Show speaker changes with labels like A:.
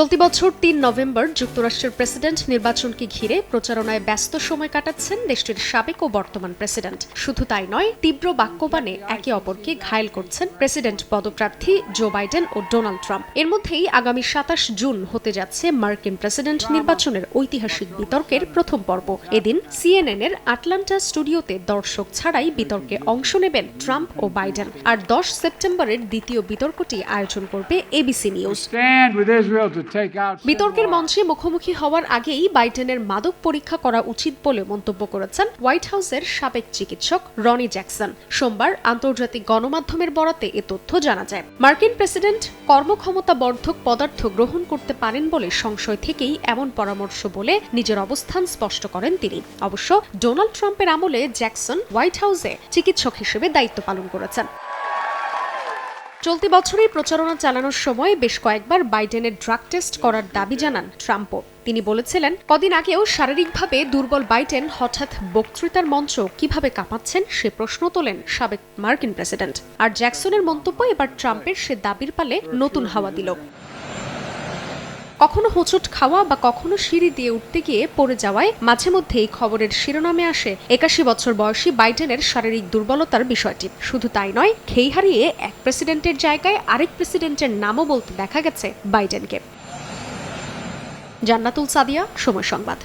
A: চলতি বছর তিন নভেম্বর যুক্তরাষ্ট্রের প্রেসিডেন্ট নির্বাচনকে ঘিরে প্রচারণায় ব্যস্ত সময় কাটাচ্ছেন দেশটির সাবেক ও বর্তমান প্রেসিডেন্ট। শুধু তাই নয়, তীব্র বাক্যবাণে একে অপরকে ঘায়েল করছেন প্রেসিডেন্ট পদপ্রার্থী জো বাইডেন ও ডোনাল্ড ট্রাম্প। এর মধ্যেই আগামী সাতাশ জুন হতে যাচ্ছে মার্কিন প্রেসিডেন্ট নির্বাচনের ঐতিহাসিক বিতর্কের প্রথম পর্ব। এদিন সিএনএন এর আটলান্টা স্টুডিওতে দর্শক ছাড়াই বিতর্কে অংশ নেবেন ট্রাম্প ও বাইডেন। আর দশ সেপ্টেম্বরের দ্বিতীয় বিতর্কটি আয়োজন করবে এবিসি নিউজ। বিতর্কের মঞ্চে মুখোমুখি হওয়ার আগেই বাইডেনের মাদক পরীক্ষা করা উচিত বলে মন্তব্য করেছেন হোয়াইট হাউসের সাবেক চিকিৎসক রনি জ্যাকসন। সোমবার আন্তর্জাতিক গণমাধ্যমের বরাতে এ তথ্য জানা যায়। মার্কিন প্রেসিডেন্ট কর্মক্ষমতা বর্ধক পদার্থ গ্রহণ করতে পারেন বলে সংশয় থেকেই এমন পরামর্শ বলে নিজের অবস্থান স্পষ্ট করেন তিনি। অবশ্য ডোনাল্ড ট্রাম্পের আমলে জ্যাকসন হোয়াইট হাউসে চিকিৎসক হিসেবে দায়িত্ব পালন করেছেন। চলতি বছরের প্রচারণা চালানোর সময় বেশ কয়েকবার বাইডেনের ড্রাগ টেস্ট করার দাবি জানান ট্রাম্পও। তিনি বলেছিলেন, কদিন আগেও শারীরিকভাবে দুর্বল বাইডেন হঠাৎ বক্তৃতার মঞ্চ কীভাবে কাঁপাচ্ছেন সে প্রশ্ন তোলেন সাবেক মার্কিন প্রেসিডেন্ট। আর জ্যাকসনের মন্তব্য এবার ট্রাম্পের সে দাবির পালে নতুন হাওয়া দিল। কখনো হোঁচট খাওয়া বা কখনো সিঁড়ি দিয়ে উঠতে গিয়ে পড়ে যাওয়ায় মাঝে মধ্যেই খবরের শিরোনামে আসে একাশি বছর বয়সী বাইডেনের শারীরিক দুর্বলতার বিষয়টি। শুধু তাই নয়, খেই হারিয়ে এক প্রেসিডেন্টের জায়গায় আরেক প্রেসিডেন্টের নামও বলতে দেখা গেছে বাইডেনকে। জান্নাতুল সাদিয়া, সময় সংবাদ।